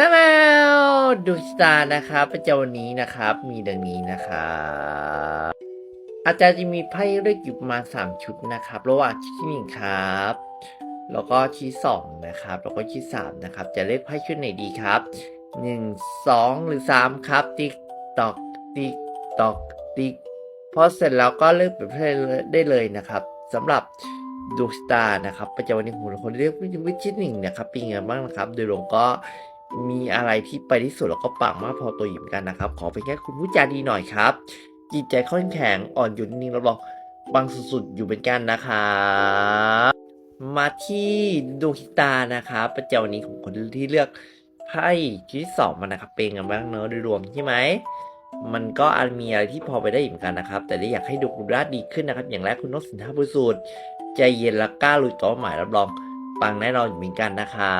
จ้าแมวดูสตาร์นะครับประจำวันนี้นะครับ มีดังนี้นะครับอาจารย์จะมีไพ่เลือกอยู่ประมาณ3ชุดนะครับระหว่างชุดที่หนึ่งครับ แล้วก็ชุดที่สองนะครับ แล้วก็ชุดที่สามนะครับ จะเลือกไพ่ชุดไหนดีครับหนึ่งสองหรือสามครับ ติ๊กตอกติ๊กตอกติ๊กพอเสร็จแล้วก็เลือกเป็นไพ่ได้เลยนะครับสำหรับดูสตาร์นะครับประจำวันนี้ผมคนเรียกวิชิตหนึ่งนะครับเป็นยังไงบ้างนะครับ โดยรวมก็ มีอะไรที่ไปที่สุดแล้วก็ปังมากพอตัวอยู่เหมือนกันนะครับ ขอเพียงแค่คุณผู้จาดีหน่อยครับ จิตใจค่อนแข็งอ่อนโยนนิ่งรับรองปังสุดๆอยู่เป็นกันนะครับมาที่ดวงชะตานะครับประจำวันนี้ของคนที่เลือกไพ่ที่สองมานะครับเป็นกันบ้างเนอะโดยรวมใช่ไหมมันก็อาจมีอะไรที่พอไปได้อีกเหมือนกันนะครับ แต่ได้อยากให้ดูคุณราดดีขึ้นนะครับ อย่างแรกคุณนกสินทาบุสูตรใจเย็นและกล้าลุยต่อหมายรับรองปังแน่นอนอยู่เหมือนกันนะครั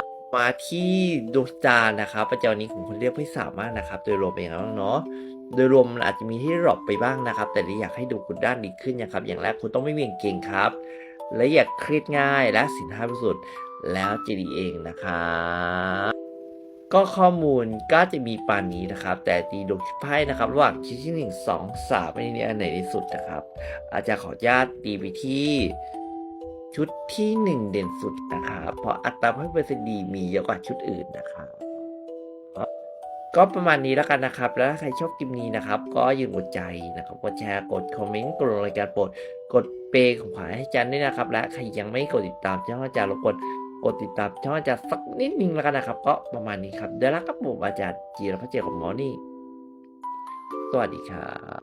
บ มาที่ดวงตานนะครับประจำวันนี้ของคนเรียกพี่สามากนะครับ โดยรวมเป็นยังไงบ้างเนาะโดยรวมมันอาจจะมีที่ดรอปไปบ้างนะครับ แต่ได้อยากให้ดูคุณด้านดีขึ้นนะครับ อย่างแรกคุณต้องไม่เวียงเก่งครับ และอย่าเครียดง่ายและสินห้าพิสุทธิ์แล้วจะดีเองนะครับก็ข้อมูลก็จะมีปานนี้นะครับ แต่ตีดวงไพ่นะครับ ระหว่างชิ้นที่หนึ่งสองสามอันนี้อันไหนที่สุดนะครับ อาจจะขออนุญาตตีไปที่ ชุดที่หนึ่งเด่นสุดนะครับเพราะอัตราให้เปอร์เซ็นต์ดีมีเยอะกว่าชุดอื่นนะครับก็ประมาณนี้แล้วกันนะครับ แล้วถ้าใครชอบคลิปนี้นะครับ ก็อย่าลืมกดใจนะครับ กดแชร์ กดคอมเมนต์ กดรายการโปรด กดเปย์ของขวัญให้อาจันด้วยนะครับ และใครยังไม่กดติดตามช่องอาจารย์รบกวนกดติดตามช่องอาจารย์สักนิดนึงแล้วกันนะครับ ก็ประมาณนี้ครับเดี๋ยวแล้วครับผมอาจารย์จีรพัชเจยกับหมอนี่ สวัสดีครับ